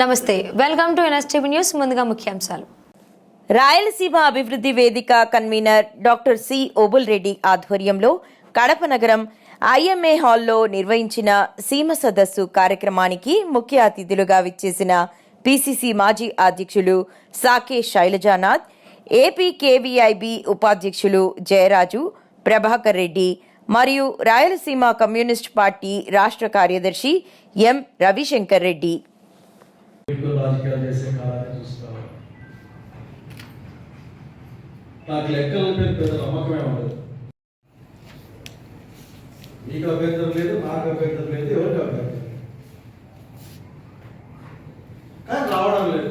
నమస్తే welcome to NSTV news ముందుగా ముఖ్యాంశాలు. రాయలసీమ అభివృద్ధి వేదిక convener doctor C Obul Reddy ఆధ్వర్యంలో కడప నగరం ఐఎంఏ హాల్లో నిర్వహించిన సీమ సదస్సు కార్యక్రమానికి ముఖ్య అతిథులుగా విచ్చేసిన పిసిసి మాజీ అధ్యక్షులు సాకే శైలజానాథ్ ఏపీ కేవీఐబి ఉపాధ్యక్షులు జయరాజు ప్రభాకర్ రెడ్డి మరియు రాయలసీమ కమ్యూనిస్ట్ పార్టీ రాష్ట్ర కార్యదర్శి ఎం రవిశంకర్ రెడ్డి. ఇంట్లో రాజకీయాలు చేసే కాలాన్ని చూస్తున్నాను నాకు లెక్కల మీద పెద్ద నమ్మకమే ఉండదు. మీకు అభ్యంతరం లేదు నాకు అభ్యంతరం లేదు ఎవరికి అభ్యంతరం లేదు. కానీ రావడం లేదు.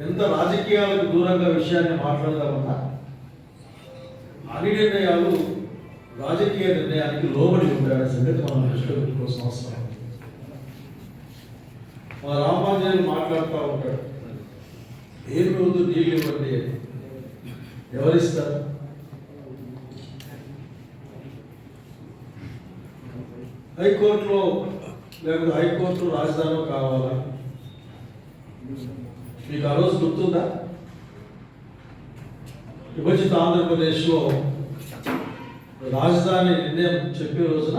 ఎంత రాజకీయాలకు దూరంగా విషయాన్ని మాట్లాడదామన్నా అన్ని నిర్ణయాలు రాజకీయ నిర్ణయానికి లోబడి ఉంటాయనే సంగతి మనం దృష్టిలో పెట్టుకోవాల్సిన అవసరం మా రామాంజనేయులు మాట్లాడుతూ ఉంటాడు. ఏం రోజు నీళ్ళు ఇవ్వండి. ఎవరిస్తారు? హైకోర్టులో లేకపోతే హైకోర్టు రాజధాని కావాలా? మీకు ఆ రోజు గుర్తుందా? విభజిత ఆంధ్రప్రదేశ్లో రాజధాని నిర్ణయం చెప్పే రోజున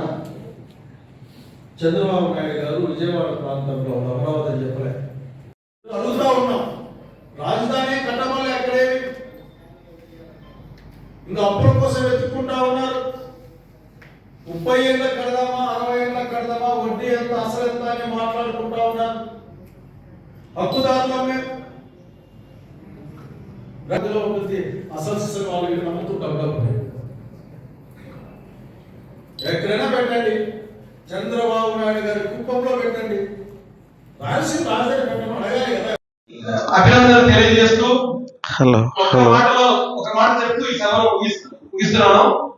చంద్రబాబు నాయుడు గారు విజయవాడ ప్రాంతంలో అమరావతి అని చెప్పలే. అడుగుతా ఉన్నాం. రాజధాని కట్టమల్లి ఎక్కడేవి ఇంకా అప్పుల కోసం వెతుక్కుంటా ఉన్నారు. ముప్పై ఏళ్ళ కడదామా అరవై ఏళ్ళ కడదామా వడ్డీ ఎంత అసలు ఎంత అని మాట్లాడుకుంటా ఉన్నారు. హక్కుదారులమే. గదిలో ఉంటుంది అసలు సిసలు వాళ్ళు నమ్ముతుంటాం డబ్బు ఎక్కడైనా పెట్టండి. చంద్రబాబు నాయుడు గారి కుప్పంలో పెట్టండి. రాయలసీమ రాజధాని పెట్టడం. అడగాలి కదా. అభినందనలు తెలియజేస్తూ హలో ఒక హలో. మాటలో ఒక మాట చెప్తూ ఈ ముగిస్తు- ముగిస్తున్నాను.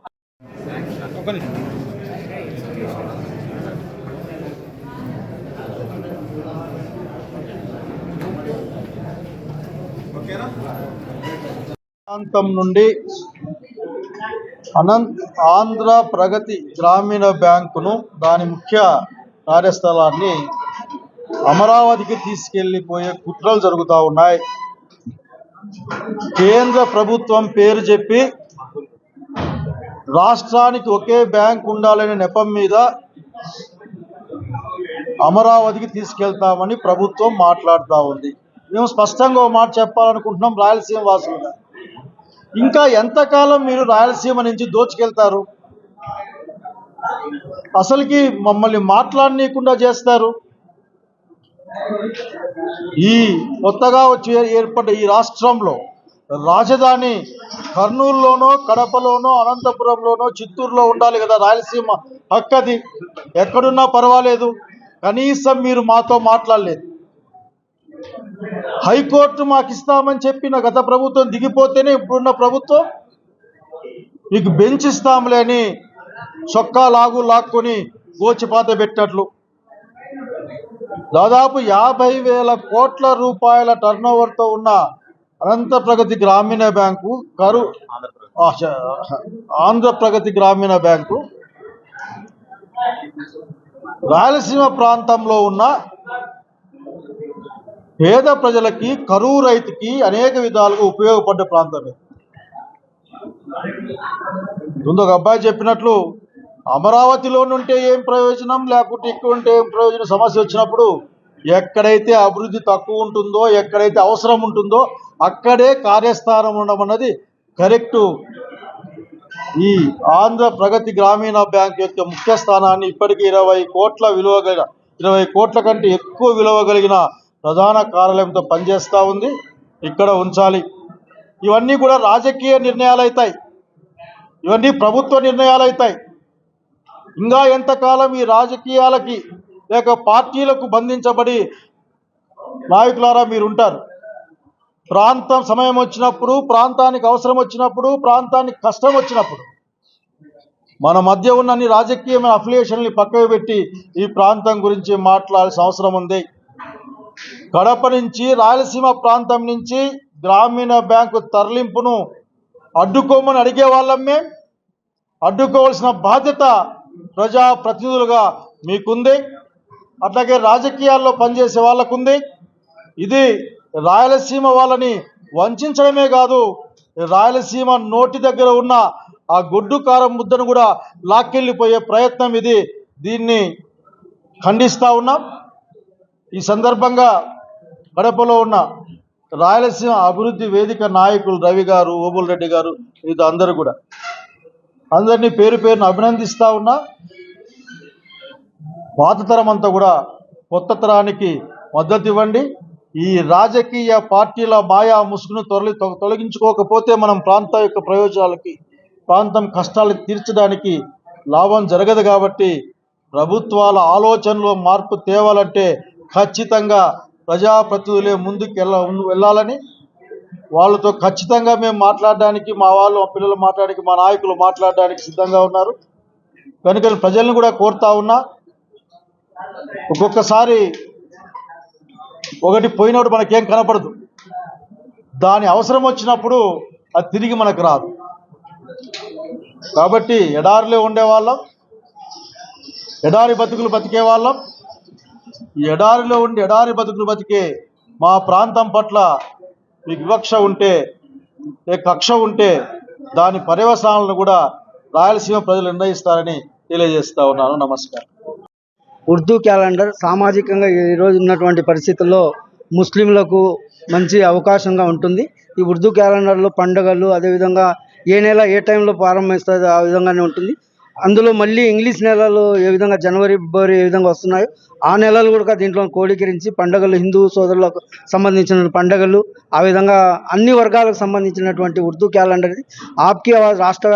ప్రాంతం నుండి అనంత్ ఆంధ్ర ప్రగతి గ్రామీణ బ్యాంకును దాని ముఖ్య కార్యస్థలాన్ని అమరావతికి తీసుకెళ్ళిపోయే కుట్రలు జరుగుతూ ఉన్నాయి. కేంద్ర ప్రభుత్వం పేరు చెప్పి రాష్ట్రానికి ఒకే బ్యాంక్ ఉండాలనే నెపం మీద అమరావతికి తీసుకెళ్తామని ప్రభుత్వం మాట్లాడుతూ ఉంది. మేము స్పష్టంగా మాట చెప్పాలనుకుంటున్నాం రాయలసీమ వాసులుగా. ఇంకా ఎంతకాలం మీరు రాయలసీమ నుంచి దోచుకెళ్తారు? అసలుకి మమ్మల్ని మాట్లాడనీయకుండా చేస్తారు? ఈ కొత్తగా వచ్చి ఏర్పడ్డ ఈ రాష్ట్రంలో రాజధాని కర్నూలులోనో కడపలోనో అనంతపురంలోనో చిత్తూరులో ఉండాలి కదా రాయలసీమ హక్కది. ఎక్కడున్నా పర్వాలేదు. కనీసం మీరు మాతో మాట్లాడలేదు. హైకోర్టు మాకు ఇస్తామని చెప్పిన గత ప్రభుత్వం దిగిపోతేనే ఇప్పుడున్న ప్రభుత్వం మీకు బెంచ్ ఇస్తాంలే అని చొక్కా లాగు లాక్కొని గోచిపాత పెట్టినట్లు దాదాపు యాభై వేల కోట్ల రూపాయల టర్నోవర్తో ఉన్న అనంత ప్రగతి గ్రామీణ బ్యాంకు కరు ఆంధ్రప్రగతి గ్రామీణ బ్యాంకు రాయలసీమ ప్రాంతంలో ఉన్న పేద ప్రజలకి కరువు రైతుకి అనేక విధాలుగా ఉపయోగపడ్డ ప్రాంతమే. ముందు ఒక అబ్బాయి చెప్పినట్లు అమరావతిలో ఉంటే ఏం ప్రయోజనం లేకుంటే ఇక్కడ ఉంటే ఏం ప్రయోజనం? సమస్య వచ్చినప్పుడు ఎక్కడైతే అభివృద్ధి తక్కువ ఉంటుందో ఎక్కడైతే అవసరం ఉంటుందో అక్కడే కార్యస్థానం ఉండడం అన్నది కరెక్టు. ఈ ఆంధ్ర ప్రగతి గ్రామీణ బ్యాంక్ యొక్క ముఖ్య స్థానాన్ని ఇప్పటికీ ఇరవై కోట్ల విలువ ఇరవై కోట్ల కంటే ఎక్కువ విలువ కలిగిన ప్రధాన కార్యాలయంతో పనిచేస్తూ ఉంది. ఇక్కడ ఉంచాలి. ఇవన్నీ కూడా రాజకీయ నిర్ణయాలు అవుతాయి ఇవన్నీ ప్రభుత్వ నిర్ణయాలు అవుతాయి ఇంకా ఎంతకాలం ఈ రాజకీయాలకి లేక పార్టీలకు బంధించబడి నాయకులారా మీరు ఉంటారు ప్రాంతం సమయం వచ్చినప్పుడు ప్రాంతానికి అవసరం వచ్చినప్పుడు ప్రాంతానికి కష్టం వచ్చినప్పుడు మన మధ్య ఉన్న అన్ని రాజకీయమైన అఫిలియేషన్ని పక్కకు పెట్టి ఈ ప్రాంతం గురించి మాట్లాడాల్సిన అవసరం ఉంది. కడప నుంచి రాయలసీమ ప్రాంతం నుంచి గ్రామీణ బ్యాంకు తరలింపును అడ్డుకోమని అడిగే వాళ్ళం మేం అడ్డుకోవాల్సిన బాధ్యత ప్రజా ప్రతినిధులుగా మీకుంది. అట్లాగే రాజకీయాల్లో పనిచేసే వాళ్ళకుంది. ఇది రాయలసీమ వాళ్ళని వంచడమే కాదు రాయలసీమ నోటి దగ్గర ఉన్న ఆ గొడ్డు కారం ముద్దను కూడా లాక్కెళ్ళిపోయే ప్రయత్నం ఇది. దీన్ని ఖండిస్తూ ఉన్నాం. ఈ సందర్భంగా కడపలో ఉన్న రాయలసీమ అభివృద్ధి వేదిక నాయకులు రవి గారు ఓబుల్ రెడ్డి గారు ఇది అందరూ కూడా. అందరినీ పేరు పేరును అభినందిస్తూ ఉన్నా. పాత తరం అంతా కూడా కొత్త తరానికి మద్దతు ఇవ్వండి. ఈ రాజకీయ పార్టీల మాయా ముసుగును తొలగి తొ- తొలగించుకోకపోతే మనం ప్రాంతం యొక్క ప్రయోజనాలకి ప్రాంతం కష్టాలు తీర్చడానికి లాభం జరగదు కాబట్టి ప్రభుత్వాల ఆలోచనలో మార్పు తేవాలంటే ఖచ్చితంగా ప్రజాప్రతినిధులే ముందుకు వెళ్ళ వెళ్ళాలని వాళ్ళతో ఖచ్చితంగా మేము మాట్లాడడానికి మా వాళ్ళు మా పిల్లలు మాట్లాడడానికి మా నాయకులు మాట్లాడడానికి సిద్ధంగా ఉన్నారు. కనుక ప్రజల్ని కూడా కోరుతా ఉన్నా. ఒక్కొక్కసారి ఒకటి పోయినప్పుడు మనకేం కనపడదు. దాని అవసరం వచ్చినప్పుడు అది తిరిగి మనకు రాదు. కాబట్టి ఎడారిలో ఉండేవాళ్ళం ఎడారి బతుకులు బతికే వాళ్ళం. ఈ ఎడారిలో ఉండి ఎడారి బతుకులు బతికే మా ప్రాంతం పట్ల మీకు వివక్ష ఉంటే ఏ కక్ష ఉంటే దాని పర్యవసానాలను కూడా రాయలసీమ ప్రజలు నిర్ణయిస్తారని తెలియజేస్తా ఉన్నాను. నమస్కారం. ఉర్దూ క్యాలెండర్ సామాజికంగా ఈరోజు ఉన్నటువంటి పరిస్థితుల్లో ముస్లింలకు మంచి అవకాశంగా ఉంటుంది. ఈ ఉర్దూ క్యాలెండర్లో పండుగలు అదేవిధంగా ఏ నెల ఏ టైంలో ప్రారంభిస్తుంది ఆ విధంగానే ఉంటుంది. అందులో మళ్ళీ ఇంగ్లీష్ నెలలు ఏ విధంగా జనవరి ఫిబ్రవరి ఏ విధంగా వస్తున్నాయో ఆ నెలలు కూడా దీంట్లో కోడీకరించి పండుగలు హిందూ సోదరులకు సంబంధించిన పండుగలు ఆ విధంగా అన్ని వర్గాలకు సంబంధించినటువంటి ఉర్దూ క్యాలెండర్ ఇది ఆప్కి ఆవాజ్ రాష్ట్ర